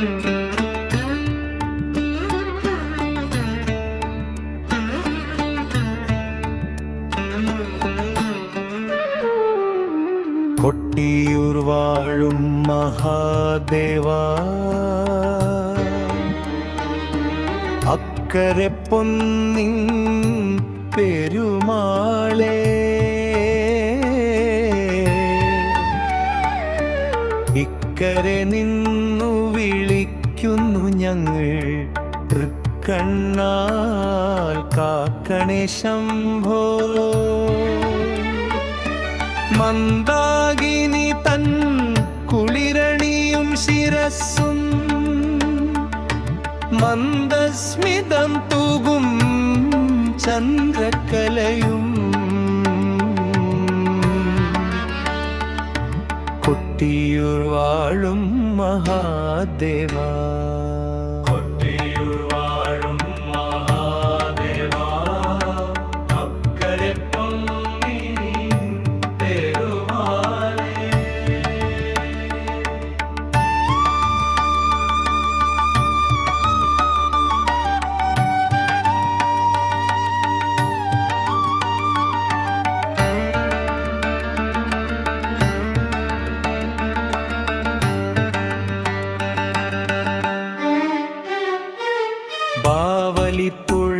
കൊട്ടിയൂർ മഹാദേവാ. അക്കരെ പൊന്നി പെരുമാളേ. ഇക്കരെ നിന്നു വിളിക്കുന്നു ഞങ്ങൾ. തൃക്കണ്ണാൽ കാക്കണേ ശംഭോ. മന്ദാകിനി തൻ കുളിരണിയും ശിരസ്സും മന്ദസ്മിതം തൂകും ചന്ദ്രക്കലയും കൊട്ടിയൂർ വാഴും മഹാദേവ.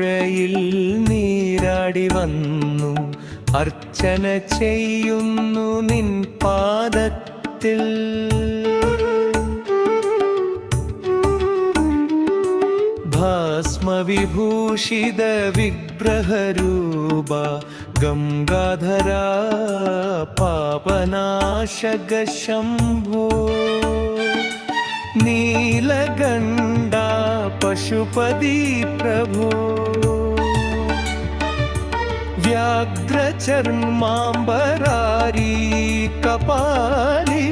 ബാവലിപ്പുഴയിൽ നീരാടി വന്നു. അർച്ചന ചെയ്യുന്നു നിൻ പാദത്തിൽ. ഭസ്മവിഭൂഷിത വിഗ്രഹരൂപ ഗംഗാധര പാപനാശക ശംഭോ. നീലഗണ്ഡ पशुपदी प्रभो। व्याघ्रचर्माम्बरारी कपाली।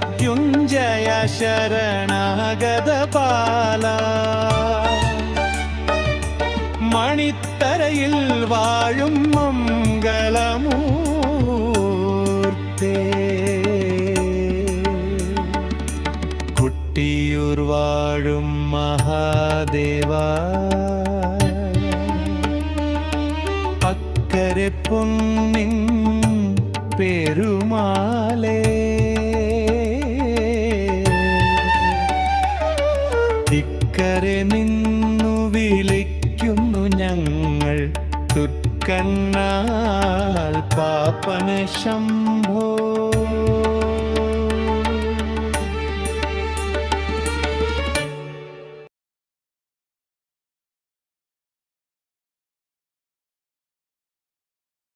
മൃത്യുഞ്ജയ ശരണാഗത പാല. മണിത്തരയിൽ വാഴും മംഗളമൂർത്തേ. കുട്ടിയൂർ വാഴും മഹാദേവ. അക്കരെ പൊന്നിൻ പെരുമാളേ. ഇക്കരെ നിന്നു വിളിക്കുന്നു ഞങ്ങൾ. തുർക്കണ്ണാൽ പാപ്പന ശംഭോ.